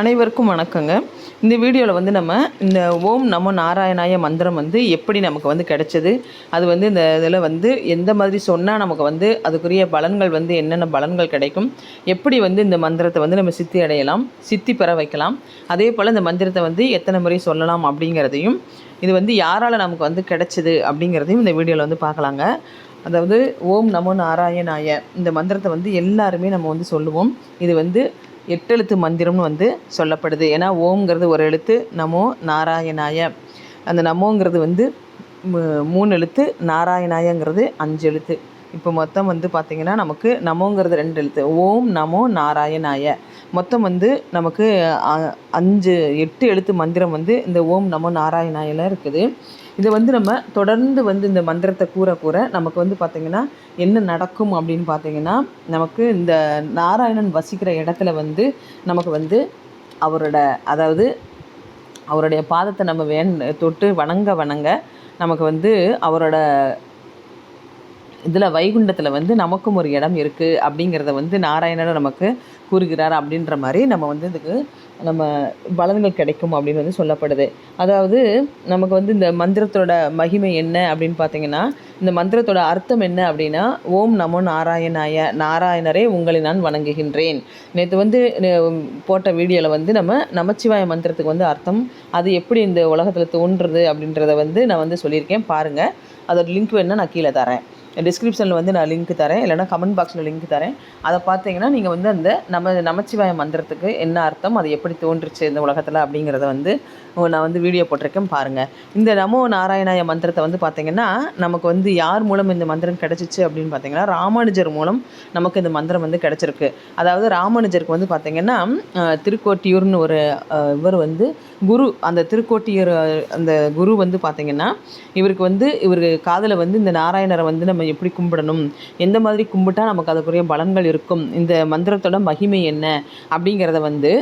அனைவருக்கும் வணக்கங்க. இந்த வீடியோவில் வந்து நம்ம இந்த ஓம் நமோ நாராயணாய மந்திரம் வந்து எப்படி நமக்கு வந்து கிடைச்சது? அது வந்து இந்த இதில் வந்து எந்த மாதிரி சொன்னால் நமக்கு வந்து அதுக்குரிய பலன்கள் வந்து என்னென்ன பலன்கள் கிடைக்கும்? எப்படி வந்து இந்த மந்திரத்தை வந்து நம்ம சித்தி அடையலாம்? சித்தி பெற வைக்கலாம். அதே போல் இந்த மந்திரத்தை வந்து எத்தனை முறை சொல்லலாம் அப்படிங்கிறதையும் இது வந்து யாரால் நமக்கு வந்து கிடைச்சது அப்படிங்கிறதையும் இந்த வீடியோவில் வந்து பார்க்கலாங்க. அதாவது ஓம் நமோ நாராயணாய இந்த மந்திரத்தை வந்து எல்லாருமே நம்ம வந்து சொல்லுவோம். இது வந்து எட்டெழுத்து மந்திரம்னு வந்து சொல்லப்படுது. ஏன்னா ஓம்ங்கிறது ஒரு எழுத்து நமோ நாராயணாய. அந்த நமோங்கிறது வந்து மூணு எழுத்து நாராயணாயங்கிறது அஞ்சு எழுத்து இப்போ மொத்தம் வந்து பார்த்திங்கன்னா நமக்கு நமோங்கிறது ரெண்டு எழுத்து. ஓம் நமோ நாராயணாய. மொத்தம் வந்து நமக்கு அஞ்சு எட்டு எழுத்து மந்திரம் வந்து இந்த ஓம் நமோ நாராயணாயில் இருக்குது. இதை வந்து நம்ம தொடர்ந்து வந்து இந்த மந்திரத்தை கூற கூற நமக்கு வந்து பார்த்திங்கன்னா என்ன நடக்கும் அப்படின்னு பார்த்தீங்கன்னா நமக்கு இந்த நாராயணன் வசிக்கிற இடத்துல வந்து நமக்கு வந்து அவரோட அதாவது அவருடைய பாதத்தை நம்ம வேண் தொட்டு வணங்க வணங்க நமக்கு வந்து அவரோட இதில் வைகுண்டத்தில் வந்து நமக்கும் ஒரு இடம் இருக்குது அப்படிங்கிறத வந்து நாராயணன் நமக்கு கூறுகிறார் அப்படின்ற மாதிரி நம்ம வந்து இதுக்கு நம்ம பலன்கள் கிடைக்கும் அப்படின்னு வந்து சொல்லப்படுது. அதாவது நமக்கு வந்து இந்த மந்திரத்தோட மகிமை என்ன அப்படின்னு பார்த்தீங்கன்னா இந்த மந்திரத்தோட அர்த்தம் என்ன அப்படின்னா ஓம் நமோ நாராயணாய நாராயணரே உங்களை நான் வணங்குகின்றேன். நேற்று வந்து போட்ட வீடியோவில் வந்து நம்ம நமச்சிவாய மந்திரத்துக்கு வந்து அர்த்தம் அது எப்படி இந்த உலகத்தில் தோன்றுறது அப்படின்றத வந்து நான் வந்து சொல்லியிருக்கேன். பாருங்கள் அதோட லிங்க் வேணால் நான் கீழே தரேன். டிஸ்கிரிப்ஷனில் வந்து நான் லிங்க் தரேன். இல்லைனா கமெண்ட் பாக்ஸில் லிங்க் தரேன். அதை பார்த்தீங்கன்னா நீங்கள் வந்து அந்த நம்ம நமச்சிவாய மந்திரத்துக்கு என்ன அர்த்தம் அது எப்படி தோன்றுச்சு இந்த உலகத்தில் அப்படிங்கிறத வந்து நான் வந்து வீடியோ போட்டிருக்கேன் பாருங்கள் இந்த நமோ நாராயணாய மந்திரத்தை வந்து பார்த்தீங்கன்னா நமக்கு வந்து யார் மூலம் இந்த மந்திரம் கிடச்சிச்சு அப்படின்னு பார்த்தீங்கன்னா ராமானுஜர் மூலம் நமக்கு இந்த மந்திரம் வந்து கிடச்சிருக்கு. அதாவது ராமானுஜருக்கு வந்து பார்த்தீங்கன்னா திருக்கோட்டியூர்னு ஒரு இவர் வந்து குரு அந்த திருக்கோட்டியூர் அந்த குரு வந்து பார்த்தீங்கன்னா இவருக்கு வந்து இவர் காதில் வந்து இந்த நாராயணரை வந்து நம்ம எப்படி கும்பிடணும்? எந்த மாதிரி கும்பிட்டா நமக்கு அதுக்குரிய பலன்கள் இருக்கும்? இந்த மந்திரத்தோட மகிமை என்ன? அப்படிங்கிறத வந்து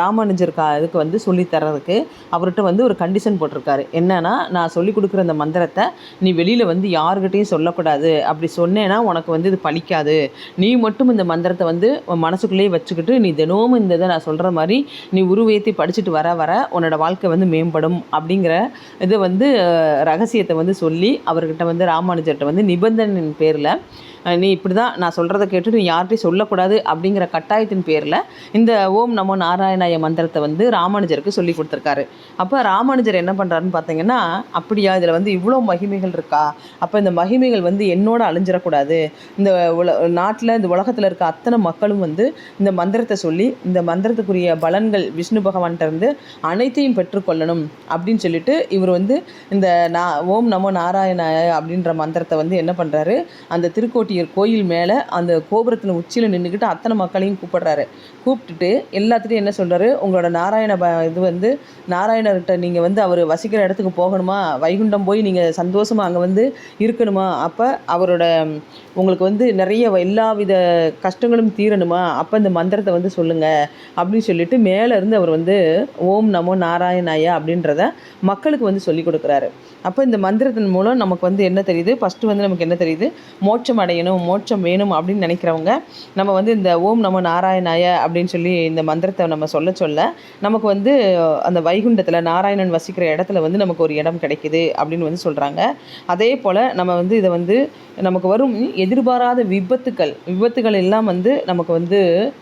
ராமானுஜருக்கா ராமானுஜர் கா இதுக்கு வந்து சொல்லி தர்றதுக்கு அவர்கிட்ட வந்து ஒரு கண்டிஷன் போட்டிருக்காரு. என்னன்னா நான் சொல்லி கொடுக்குற அந்த மந்திரத்தை நீ வெளியில் வந்து யாருக்கிட்டையும் சொல்லக்கூடாது. அப்படி சொன்னேன்னா உனக்கு வந்து இது பழிக்காது நீ மட்டும் இந்த மந்திரத்தை வந்து மனசுக்குள்ளேயே வச்சுக்கிட்டு நீ தினமும் இந்த இதை நான் சொல்கிற மாதிரி நீ உருவேற்றி படிச்சுட்டு வர வர உன்னோட வாழ்க்கை வந்து மேம்படும். அப்படிங்கிற இதை வந்து ரகசியத்தை வந்து சொல்லி அவர்கிட்ட வந்து ராமானுஜர்கிட்ட வந்து நிபந்தனை நிபந்தனையின் பேரில். நீ இப்படி தான் நான் சொல்கிறத கேட்டு நீ யார்கிட்டையும் சொல்லக்கூடாது அப்படிங்கிற கட்டாயத்தின் பேரில் இந்த ஓம் நமோ நாராயணாய மந்திரத்தை வந்து ராமானுஜருக்கு சொல்லி கொடுத்துருக்காரு. அப்போ ராமானுஜர் என்ன பண்ணுறாருன்னு பார்த்தீங்கன்னா அப்படியா இதில் வந்து இவ்வளோ மகிமைகள் இருக்கா? அப்போ இந்த மகிமைகள் வந்து என்னோட அழிஞ்சிடக்கூடாது. இந்த உல நாட்டில் இந்த உலகத்தில் இருக்க அத்தனை மக்களும் வந்து இந்த மந்திரத்தை சொல்லி இந்த மந்திரத்துக்குரிய பலன்கள் விஷ்ணு பகவான்கிட்ட இருந்து அனைத்தையும் பெற்றுக்கொள்ளணும் அப்படின்னு சொல்லிட்டு இவர் வந்து இந்த நா ஓம் நமோ நாராயணாய அப்படின்ற மந்திரத்தை வந்து என்ன பண்ணுறாரு அந்த திருக்கோட்டியூர் கோயில் மேலே அந்த கோபுரத்தில் உச்சியில் நின்றுக்கிட்டு அத்தனை மக்களையும் கூப்பிடுறாரு. கூப்பிட்டுட்டு எல்லாத்துட்டையும் என்ன சொல்கிறாரு உங்களோட நாராயண ப இது வந்து நாராயணர்கிட்ட நீங்கள் வந்து அவர் வசிக்கிற இடத்துக்கு போகணுமா? வைகுண்டம் போய் நீங்கள் சந்தோஷமாக அங்கே வந்து இருக்கணுமா? அப்போ அவரோட உங்களுக்கு வந்து நிறைய எல்லா வித கஷ்டங்களும் தீரணுமா? அப்போ இந்த மந்திரத்தை வந்து சொல்லுங்கள் அப்படின்னு சொல்லிட்டு மேலே இருந்து அவர் வந்து ஓம் நமோ நாராயணாயா அப்படின்றத மக்களுக்கு வந்து சொல்லி கொடுக்குறாரு. அப்போ இந்த மந்திரத்தின் மூலம் நமக்கு வந்து என்ன தெரியுது? ஃபஸ்ட்டு வந்து நமக்கு என்ன தெரியுது? மோட்சம் அடையணும். மோட்சம் வேணும் அப்படின்னு நினைக்கிறவங்க நம்ம வந்து இந்த ஓம் நம நாராயணாய அப்படின்னு சொல்லி இந்த மந்திரத்தை நம்ம சொல்ல சொல்ல நமக்கு வந்து அந்த வைகுண்டத்தில் நாராயணன் வசிக்கிற இடத்துல வந்து நமக்கு ஒரு இடம் கிடைக்குது அப்படின்னு வந்து சொல்கிறாங்க அதே போல் நம்ம வந்து இதை வந்து நமக்கு வரும் எதிர்பாராத விபத்துக்கள் விபத்துகள் எல்லாம் வந்து நமக்கு வந்து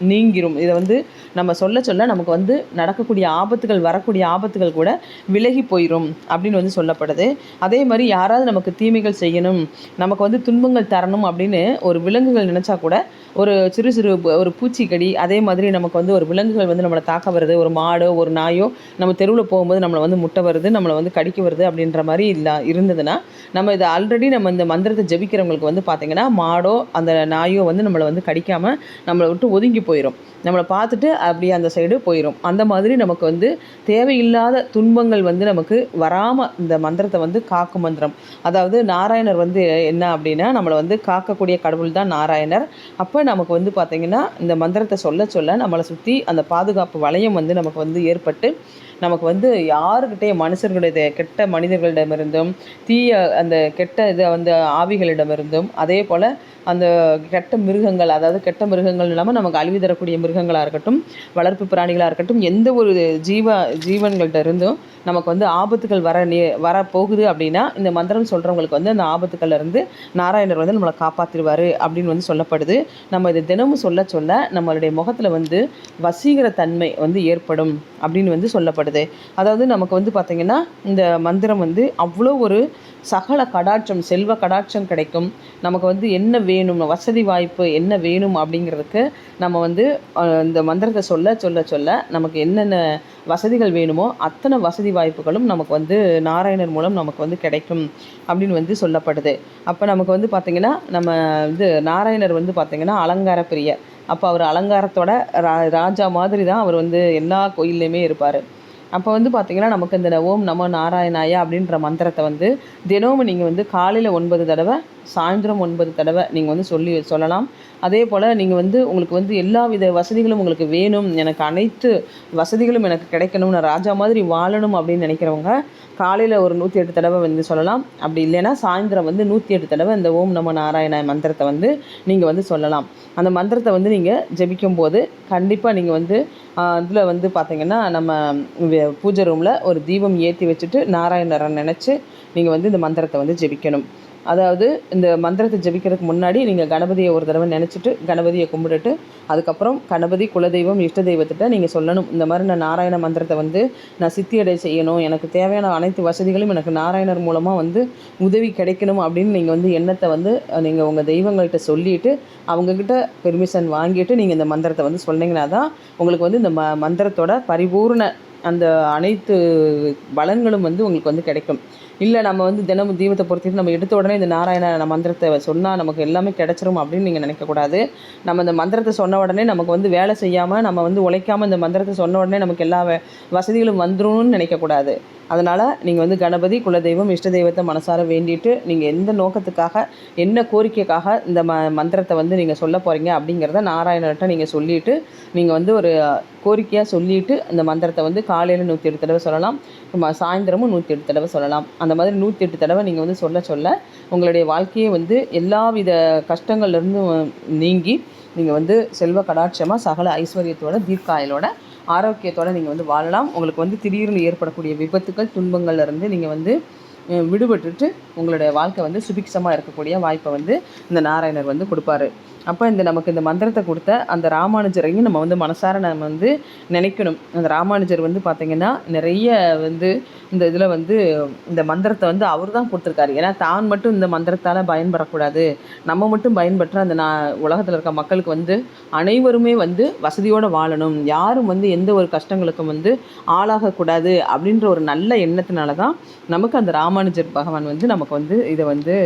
நீங்கிரும். இதை வந்து நம்ம சொல்ல சொல்ல நமக்கு வந்து நடக்கக்கூடிய ஆபத்துகள் வரக்கூடிய ஆபத்துகள் கூட விலகி போயிடும் அப்படின்னு வந்து சொல்லப்படுது. அதே மாதிரி யாராவது நமக்கு தீமைகள் செய்யணும் நமக்கு வந்து துன்பங்கள் தரணும் அப்படின்னு ஒரு விலங்குகள் நினச்சா கூட ஒரு சிறு சிறு ஒரு பூச்சிக்கடி அதே மாதிரி நமக்கு வந்து ஒரு விலங்குகள் வந்து நம்மளை தாக்க வருது. ஒரு மாடோ ஒரு நாயோ நம்ம தெருவில் போகும்போது நம்மளை வந்து முட்டை வருது நம்மளை வந்து கடிக்க வருது அப்படின்ற மாதிரி இல்லை இருந்ததுன்னா நம்ம இதை ஆல்ரெடி நம்ம இந்த மந்திரத்தை ஜெபிக்கிறவங்களுக்கு வந்து பார்த்திங்கன்னா மாடோ அந்த நாயோ வந்து நம்மளை வந்து கடிக்காமல் நம்மளை விட்டு ஒதுங்கி போயிடும் நம்மளை பார்த்துட்டு அப்படியே அந்த சைடு போயிடும் அந்த மாதிரி நமக்கு வந்து தேவையில்லாத துன்பங்கள் வந்து நமக்கு வராமல் இந்த மந்திரத்தை வந்து காக்கும் மந்திரம். அதாவது நாராயணர் வந்து என்ன அப்படின்னா நம்மளை வந்து காக்க இருக்கக்கூடிய கடவுள் தான் நாராயணர். அப்போ நமக்கு வந்து பார்த்திங்கன்னா இந்த மந்திரத்தை சொல்ல சொல்ல நம்மளை சுற்றி அந்த பாதுகாப்பு வளையம் வந்து நமக்கு வந்து ஏற்பட்டு நமக்கு வந்து யாருக்கிட்டே மனுஷர்களுடைய கெட்ட மனிதர்களிடமிருந்தும் தீய அந்த கெட்ட இதை வந்து ஆவிகளிடமிருந்தும் அதே போல் அந்த கெட்ட மிருகங்கள் அதாவது கெட்ட மிருகங்கள் இல்லாமல் நமக்கு அழிவு தரக்கூடிய மிருகங்களாக இருக்கட்டும் வளர்ப்பு பிராணிகளாக இருக்கட்டும் எந்த ஒரு ஜீவ ஜீவன்கள்ட்ட இருந்தும் நமக்கு வந்து ஆபத்துகள் வர நே வர போகுது அப்படின்னா இந்த மந்திரம் சொல்கிறவங்களுக்கு வந்து அந்த ஆபத்துக்கள்ல இருந்து நாராயணர் வந்து நம்மளை காப்பாற்றிடுவார் அப்படின்னு வந்து சொல்லப்படுது. நம்ம இதை தினமும் சொல்ல சொல்ல நம்மளுடைய முகத்தில் வந்து வசீகர தன்மை வந்து ஏற்படும் அப்படின்னு வந்து சொல்லப்படுது. அதாவது நமக்கு வந்து பார்த்திங்கன்னா இந்த மந்திரம் வந்து அவ்வளோ ஒரு சகல கடாட்சம் செல்வ கடாட்சம் கிடைக்கும். நமக்கு வந்து என்ன வேணும் வசதி வாய்ப்பு என்ன வேணும் அப்படிங்கிறதுக்கு நம்ம வந்து இந்த மந்திரத்தை சொல்ல சொல்ல சொல்ல நமக்கு என்னென்ன வசதிகள் வேணுமோ அத்தனை வசதி வாய்ப்புகளும் நமக்கு வந்து நாராயணர் மூலம் நமக்கு வந்து கிடைக்கும் அப்படின்னு வந்து சொல்லப்படுது. அப்போ நமக்கு வந்து பார்த்திங்கன்னா நம்ம வந்து நாராயணர் வந்து பார்த்திங்கன்னா அலங்கார பிரியர் அப்போ அவர் அலங்காரத்தோட ரா ராஜா மாதிரி தான் அவர் வந்து எல்லா கோயில்லையுமே இருப்பார். அப்போ வந்து பார்த்திங்கன்னா நமக்கு இந்த ஓம் நமோ நாராயணாயா அப்படின்ற மந்திரத்தை வந்து தினமும் நீங்கள் வந்து காலையில் ஒன்பது தடவை சாயந்தரம் ஒன்பது தடவை நீங்கள் வந்து சொல்லி சொல்லலாம். அதே போல் நீங்கள் வந்து உங்களுக்கு வந்து எல்லா வித வசதிகளும் உங்களுக்கு வேணும். எனக்கு அனைத்து வசதிகளும் எனக்கு கிடைக்கணும் நான் ராஜா மாதிரி வாழணும் அப்படின்னு நினைக்கிறவங்க காலையில் ஒரு நூற்றி எட்டு தடவை வந்து சொல்லலாம். அப்படி இல்லைன்னா சாயந்தரம் வந்து நூற்றி எட்டு தடவை இந்த ஓம் நம நாராயண மந்திரத்தை வந்து நீங்கள் வந்து சொல்லலாம். அந்த மந்திரத்தை வந்து நீங்கள் ஜெபிக்கும் போது கண்டிப்பாக நீங்கள் வந்து இதில் வந்து பார்த்தீங்கன்னா நம்ம பூஜை ரூமில் ஒரு தீபம் ஏற்றி வச்சுட்டு நாராயணரை நினச்சி நீங்கள் வந்து இந்த மந்திரத்தை வந்து ஜெபிக்கணும். அதாவது இந்த மந்திரத்தை ஜெபிக்கிறதுக்கு முன்னாடி நீங்கள் கணபதியை ஒரு தடவை நினச்சிட்டு கணபதியை கும்பிட்டுட்டு அதுக்கப்புறம் கணபதி குலதெய்வம் இஷ்ட தெய்வத்திட்ட நீங்கள் சொல்லணும். இந்த மாதிரி நான் நாராயண மந்திரத்தை வந்து நான் சித்தியடை செய்யணும். எனக்கு தேவையான அனைத்து வசதிகளும் எனக்கு நாராயணர் மூலமாக வந்து உதவி கிடைக்கணும் அப்படின்னு நீங்கள் வந்து எண்ணத்தை வந்து நீங்கள் உங்கள் தெய்வங்கள்கிட்ட சொல்லிட்டு அவங்கக்கிட்ட பெர்மிஷன் வாங்கிட்டு நீங்கள் இந்த மந்திரத்தை வந்து சொன்னீங்கன்னா தான் உங்களுக்கு வந்து இந்த ம மந்திரத்தோட பரிபூர்ண அந்த அனைத்து பலன்களும் வந்து உங்களுக்கு வந்து கிடைக்கும். இல்லை நம்ம வந்து தினமும் தீபத்தை பொறுத்திட்டு நம்ம எடுத்த உடனே இந்த நாராயண மந்திரத்தை சொன்னால் நமக்கு எல்லாமே கிடைச்சிரும் அப்படின்னு நீங்கள் நினைக்கக்கூடாது நம்ம இந்த மந்திரத்தை சொன்ன உடனே நமக்கு வந்து வேலை செய்யாமல் நம்ம வந்து உழைக்காமல் இந்த மந்திரத்தை சொன்ன உடனே நமக்கு எல்லா வசதிகளும் வந்துரும்னு நினைக்கக்கூடாது அதனால் நீங்கள் வந்து கணபதி குலதெய்வம் இஷ்ட தெய்வத்தை மனசார வேண்டிட்டு நீங்கள் எந்த நோக்கத்துக்காக என்ன கோரிக்கைக்காக இந்த ம மந்திரத்தை வந்து நீங்கள் சொல்ல போகிறீங்க அப்படிங்கிறத நாராயணர்கிட்ட நீங்கள் சொல்லிவிட்டு நீங்கள் வந்து ஒரு கோரிக்கையாக சொல்லிவிட்டு அந்த மந்திரத்தை வந்து காலையில் நூற்றி எட்டு தடவை சொல்லலாம் சாயந்தரமும் நூற்றி எட்டு தடவை சொல்லலாம். அந்த மாதிரி நூற்றி எட்டு தடவை நீங்கள் வந்து சொல்ல சொல்ல உங்களுடைய வாழ்க்கையே வந்து எல்லாவித கஷ்டங்கள்லேருந்து நீங்கி நீங்கள் வந்து செல்வ கடாட்சமாக சகல ஐஸ்வர்யத்தோட தீர்க்காயலோட ஆரோக்கியத்தோடு நீங்கள் வந்து வாழலாம். உங்களுக்கு வந்து திடீர்னு ஏற்படக்கூடிய விபத்துக்கள் துன்பங்கள்லேருந்து நீங்கள் வந்து விடுபட்டுட்டு உங்களுடைய வாழ்க்கை வந்து சுபிக்ஷமாக இருக்கக்கூடிய வாய்ப்பை வந்து இந்த நாராயணர் வந்து கொடுப்பாரு. அப்போ இந்த நமக்கு இந்த மந்திரத்தை கொடுத்த அந்த ராமானுஜரையும் நம்ம வந்து மனசார நம்ம வந்து நினைக்கணும். அந்த ராமானுஜர் வந்து பார்த்திங்கன்னா நிறைய வந்து இந்த இதில் வந்து இந்த மந்திரத்தை வந்து அவர் தான் கொடுத்துருக்காரு. ஏன்னா தான் மட்டும் இந்த மந்திரத்தால் பயன்படக்கூடாது. நம்ம மட்டும் பயன்பற்ற அந்த நான் உலகத்தில் இருக்க மக்களுக்கு வந்து அனைவருமே வந்து வசதியோடு வாழணும். யாரும் வந்து எந்த ஒரு கஷ்டங்களுக்கும் வந்து ஆளாகக்கூடாது அப்படின்ற ஒரு நல்ல எண்ணத்தினால தான் நமக்கு அந்த ராமானுஜர் பகவான் வந்து நமக்கு வந்து இதை வந்து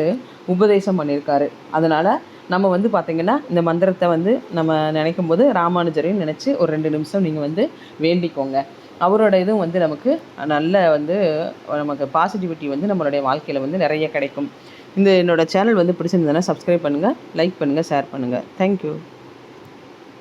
உபதேசம் பண்ணியிருக்காரு. அதனால் நம்ம வந்து பார்த்திங்கன்னா இந்த மந்திரத்தை வந்து நம்ம நினைக்கும் போது ராமானுஜரையும் நினச்சி ஒரு ரெண்டு நிமிஷம் நீங்கள் வந்து வேண்டிக்கோங்க. அவரோட இதுவும் வந்து நமக்கு நல்ல வந்து நமக்கு பாசிட்டிவிட்டி வந்து நம்மளுடைய வாழ்க்கையில் வந்து நிறைய கிடைக்கும். இந்த என்னோடய சேனல் வந்து பிடிச்சிருந்ததுன்னா சப்ஸ்கிரைப் பண்ணுங்கள் லைக் பண்ணுங்கள் ஷேர் பண்ணுங்கள் தேங்க்யூ